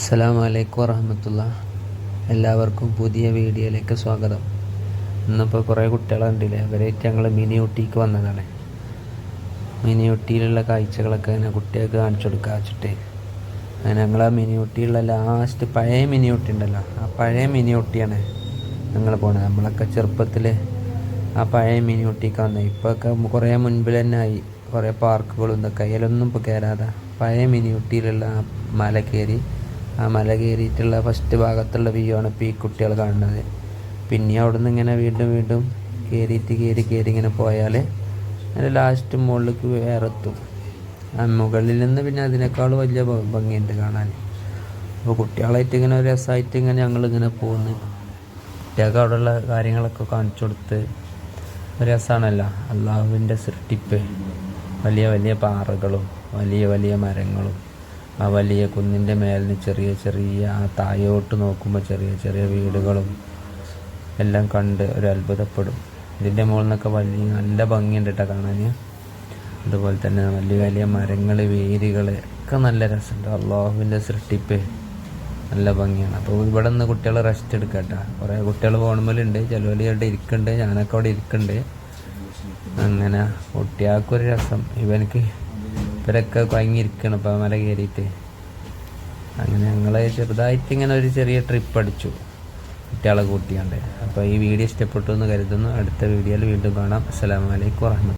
അസ്സാം വലൈക്കും വറഹമത്തുള്ള. എല്ലാവർക്കും പുതിയ വീഡിയോയിലേക്ക് സ്വാഗതം. ഇന്നിപ്പോൾ കുറേ കുട്ടികളുണ്ടല്ലേ അവരെ ഞങ്ങൾ മിനി ഊട്ടിക്ക് വന്നതാണ്. മിനി ഊട്ടിയിലുള്ള കാഴ്ചകളൊക്കെ അങ്ങനെ കുട്ടികൾക്ക് കാണിച്ചു കൊടുക്കുക വെച്ചിട്ട്. ഞങ്ങൾ ആ മിനി ഊട്ടിയുള്ള ലാസ്റ്റ് പഴയ മിനി ഊട്ടി ഉണ്ടല്ലോ ആ പഴയ മിനി ഊട്ടിയാണ് ഞങ്ങൾ പോണത്. നമ്മളൊക്കെ ചെറുപ്പത്തിൽ ആ പഴയ മിനി ഊട്ടിക്ക് വന്നത് ഇപ്പോഴൊക്കെ കുറേ മുൻപിൽ തന്നെ ആയി. കുറേ പാർക്കുകളും ഇതൊക്കെ. അതിലൊന്നും ഇപ്പോൾ കയറാതെ പഴയ മിനി ഊട്ടിയിലുള്ള ആ മല കയറി ആ മല കയറിയിട്ടുള്ള ഫസ്റ്റ് ഭാഗത്തുള്ള വ്യൂ ആണ് ഇപ്പോൾ ഈ കുട്ടികൾ കാണുന്നത്. പിന്നെ അവിടെ നിന്ന് ഇങ്ങനെ വീണ്ടും വീണ്ടും കയറിയിട്ട് കയറി കയറി ഇങ്ങനെ പോയാൽ അതിന്റെ ലാസ്റ്റ് മുകളിലേക്ക് വേറെത്തും ആ മുകളിൽ നിന്ന് പിന്നെ അതിനേക്കാൾ വലിയ ഭംഗിയുണ്ട് കാണാൻ. അപ്പോൾ കുട്ടികളായിട്ട് ഇങ്ങനെ ഒരു രസമായിട്ട് ഇങ്ങനെ ഞങ്ങളിങ്ങനെ പോകുന്നു കുട്ടികൾക്ക് അവിടെയുള്ള കാര്യങ്ങളൊക്കെ കാണിച്ചു കൊടുത്ത് ഒരു രസമാണല്ലോ അള്ളാഹുവിന്റെ സൃഷ്ടിപ്പ്. വലിയ വലിയ പാറകളും വലിയ വലിയ മരങ്ങളും. ആ വലിയ കുന്നിന്റെ മേലിന് ചെറിയ ചെറിയ ആ തായോട്ട് നോക്കുമ്പോൾ ചെറിയ ചെറിയ വീടുകളും എല്ലാം കണ്ട് ഒരു അത്ഭുതപ്പെടും ഇതിന്റെ മുകളിൽ നിന്നൊക്കെ വലിയ നല്ല ഭംഗിയുണ്ട് കേട്ടോ കാണാൻ. അതുപോലെ തന്നെ വലിയ വലിയ മരങ്ങൾ വേരുകൾ ഒക്കെ നല്ല രസമുണ്ട്. അള്ളാഹുവിന്റെ സൃഷ്ടിപ്പ് നല്ല ഭംഗിയാണ്. അപ്പോൾ ഇവിടെ നിന്ന് കുട്ടികൾ റെസ്റ്റ് എടുക്കുക കുറേ കുട്ടികൾ പോകണമെങ്കിലുണ്ട് ചിലവർ ഇവിടെ ഇരിക്കുന്നുണ്ട്. ഞാനൊക്കെ അവിടെ ഇരിക്കുന്നുണ്ട്. അങ്ങനെ കുട്ടികൾക്കൊരു രസം. ഇവനക്ക് ഇവരൊക്കെ കുഴങ്ങിയിരിക്കണം ഇപ്പം മല കയറിയിട്ട്. അങ്ങനെ ഞങ്ങൾ ചെറുതായിട്ട് ഇങ്ങനെ ഒരു ചെറിയ ട്രിപ്പ് അടിച്ചു. കുട്ടികളെ കൂട്ടിയാണ്ട്. അപ്പോൾ ഈ വീഡിയോ ഇഷ്ടപ്പെട്ടു എന്ന് കരുതുന്നു. അടുത്ത വീഡിയോയിൽ വീണ്ടും കാണാം. അസ്സലാമലൈക്കും വറഹ്മത്തുള്ളാഹി